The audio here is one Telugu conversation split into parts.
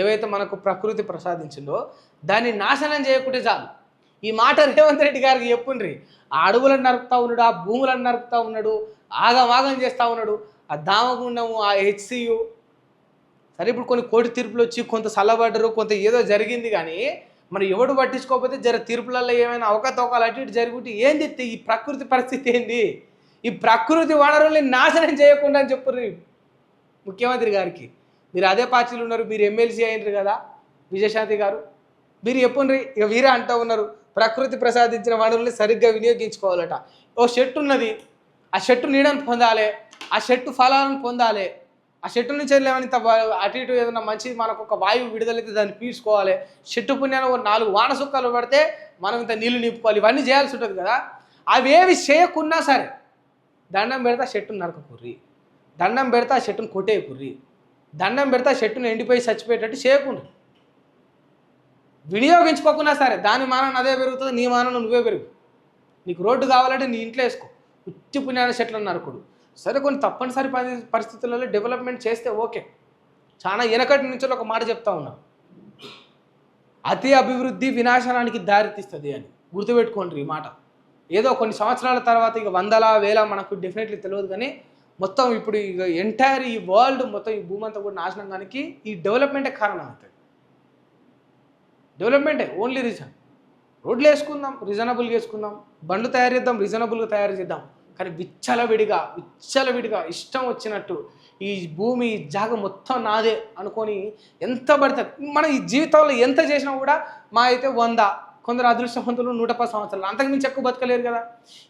ఏవైతే మనకు ప్రకృతి ప్రసాదించిందో దాన్ని నాశనం చేయకుంటే చాలు. ఈ మాట రేవంత్ రెడ్డి గారికి చెప్పుండ్రి. ఆ అడవులను నరుకుతా ఉన్నాడు ఆ భూములను నరుకుతా ఉన్నాడు ఆగమాగం చేస్తూ ఉన్నాడు. ఆ దామగుండము ఆ హెచ్సియు సరే ఇప్పుడు కొన్ని కోటి తీర్పులు వచ్చి కొంత చల్లబడ్డరు కొంత ఏదో జరిగింది కానీ మరి ఎవడు పట్టించుకోకపోతే జర తీర్పులలో ఏమైనా అవకతవకాలు అటు ఇటు జరుగుంటే ఏంది ఈ ప్రకృతి పరిస్థితి ఏంది? ఈ ప్రకృతి వనరుల్ని నాశనం చేయకుండా అని చెప్పుర్రి ముఖ్యమంత్రి గారికి. మీరు అదే పార్టీలు ఉన్నారు మీరు ఎమ్మెల్సీ అయినరు కదా విజయశాంతి గారు. మీరు ఎప్పుడు ఇక వీరే అంటూ ఉన్నారు ప్రకృతి ప్రసాదించిన వనరుల్ని సరిగ్గా వినియోగించుకోవాలట. ఓ చెట్టు ఉన్నది ఆ చెట్టు నీడను పొందాలి ఆ చెట్టు ఫలాలను పొందాలి ఆ చెట్టు నుంచి వెళ్ళేమని అటు ఇటు ఏదైనా మంచి మనకు ఒక వాయువు విడుదలైతే దాన్ని పీల్చుకోవాలి చెట్టు పుణ్యాన్ని ఒక నాలుగు వానసుక్కలు పడితే మనం ఇంత నీళ్ళు నింపుకోవాలి ఇవన్నీ చేయాల్సి ఉంటుంది కదా. అవేవి చేయకున్నా సరే దండం పెడితే ఆ చెట్టును నరకకుర్రి. దండం పెడితే ఆ చెట్టును కొట్టేయకుర్రి. దండం పెడితే చెట్టును ఎండిపోయి చచ్చిపోయేటట్టు చేయకుండా. వినియోగించుకోకున్నా సరే దాని మానం అదే పెరుగుతుంది నీ మానం నువ్వే పెరుగు. నీకు రోడ్డు కావాలంటే నీ ఇంట్లో వేసుకో. ఉత్తి పుణ్యాన చెట్లు నరకుడు సరే కొన్ని తప్పనిసరి పరి- పరిస్థితులలో డెవలప్మెంట్ చేస్తే ఓకే. చాలా వెనకటి నుంచి ఒక మాట చెప్తా ఉన్నా. అతి అభివృద్ధి వినాశనానికి దారితీస్తుంది అని. గుర్తుపెట్టుకోండి ఈ మాట. ఏదో కొన్ని సంవత్సరాల తర్వాత ఇక వందల వేల మనకు డెఫినెట్లీ తెలియదు కానీ మొత్తం ఇప్పుడు ఇక ఎంటైర్ ఈ వరల్డ్ మొత్తం ఈ భూమి అంతా కూడా నాశనం కానికి ఈ డెవలప్మెంటే కారణం అవుతుంది డెవలప్మెంటే ఓన్లీ రీజన్ రోడ్లు వేసుకుందాం రీజనబుల్గా వేసుకుందాం బండ్లు తయారు చేద్దాం రీజనబుల్గా తయారు చేద్దాం. కానీ విచ్చలవిడిగా విచ్చలవిడిగా ఇష్టం వచ్చినట్టు ఈ భూమి ఈ జాగ మొత్తం నాదే అనుకొని ఎంత పడితే మన ఈ జీవితంలో ఎంత చేసినా కూడా మా అయితే వంద కొందరు అదృష్టవంతులు నూట పది సంవత్సరాలు. అంతకుమించి ఎక్కువ బతకలేరు కదా.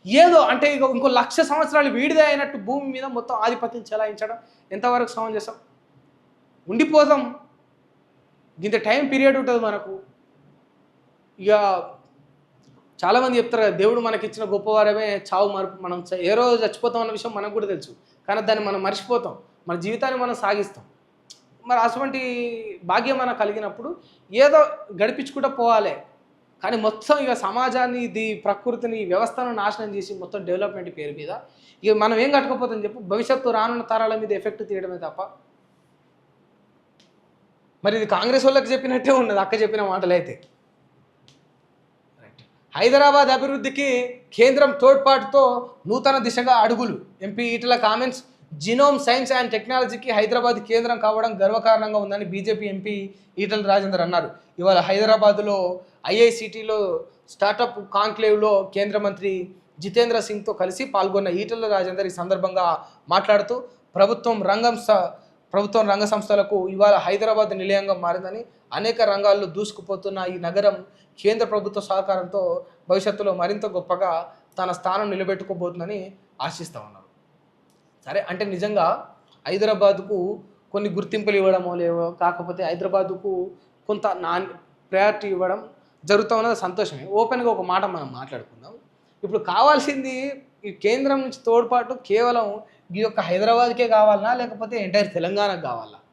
ఏదో అంటే ఇక ఇంకో లక్ష సంవత్సరాలు వీడిదే అయినట్టు భూమి మీద మొత్తం ఆధిపత్యం చెలాయించడం ఎంతవరకు సమంజసం? ఉండిపోదాం. ఇంత టైం పీరియడ్ ఉంటుంది మనకు. ఇక చాలామంది చెప్తారు దేవుడు మనకి ఇచ్చిన గొప్పవారమే చావు మరుపు మనం ఏ రోజు చచ్చిపోతాం అన్న విషయం మనకు కూడా తెలుసు. కానీ దాన్ని మనం మర్చిపోతాం. మన జీవితాన్ని మనం సాగిస్తాం. మరి అటువంటి భాగ్యం మనం కలిగినప్పుడు ఏదో గడిపించుకుంటూ పోవాలి. కానీ మొత్తం ఇక సమాజాన్ని ఇది ప్రకృతిని వ్యవస్థను నాశనం చేసి మొత్తం డెవలప్మెంట్ పేరు మీద. ఇక మనం ఏం కట్టుకోపోతాం చెప్పు? భవిష్యత్తు రానున్న తరాల మీద ఎఫెక్ట్ తీయడమే తప్ప. మరి ఇది కాంగ్రెస్ వాళ్ళకి చెప్పినట్టే ఉన్నది అక్క చెప్పిన మాటలు అయితే హైదరాబాద్ అభివృద్ధికి కేంద్రం తోడ్పాటుతో నూతన దిశగా అడుగులు. MP Etela comments genome science and టెక్నాలజీకి హైదరాబాద్ కేంద్రం కావడం గర్వకారణంగా ఉందని బీజేపీ ఎంపీ ఈటల రాజేందర్ అన్నారు. ఇవాళ హైదరాబాద్లో ఐఐసిటీలో స్టార్టప్ కాంక్లేవ్లో కేంద్ర మంత్రి జితేంద్ర సింగ్తో కలిసి పాల్గొన్న ఈటల రాజేందర్ ఈ సందర్భంగా మాట్లాడుతూ ప్రభుత్వం రంగం స ప్రభుత్వం రంగ సంస్థలకు ఇవాళ హైదరాబాద్ నిలయంగా మారిందని అనేక రంగాల్లో దూసుకుపోతున్న ఈ నగరం కేంద్ర ప్రభుత్వ సహకారంతో భవిష్యత్తులో మరింత గొప్పగా తన స్థానం నిలబెట్టుకోబోతుందని ఆశిస్తా ఉన్నారు సరే అంటే నిజంగా హైదరాబాద్కు కొన్ని గుర్తింపులు ఇవ్వడమో లేవో కాకపోతే హైదరాబాద్కు కొంత నాన్ ప్రయారిటీ ఇవ్వడం జరుగుతూ ఉన్నది సంతోషమే. ఓపెన్గా ఒక మాట మనం మాట్లాడుకుందాం. ఇప్పుడు కావాల్సింది ఈ కేంద్రం నుంచి తోడ్పాటు కేవలం ఈ యొక్క హైదరాబాద్కే కావాలనా లేకపోతే ఎంటైర్ తెలంగాణకు కావాలా?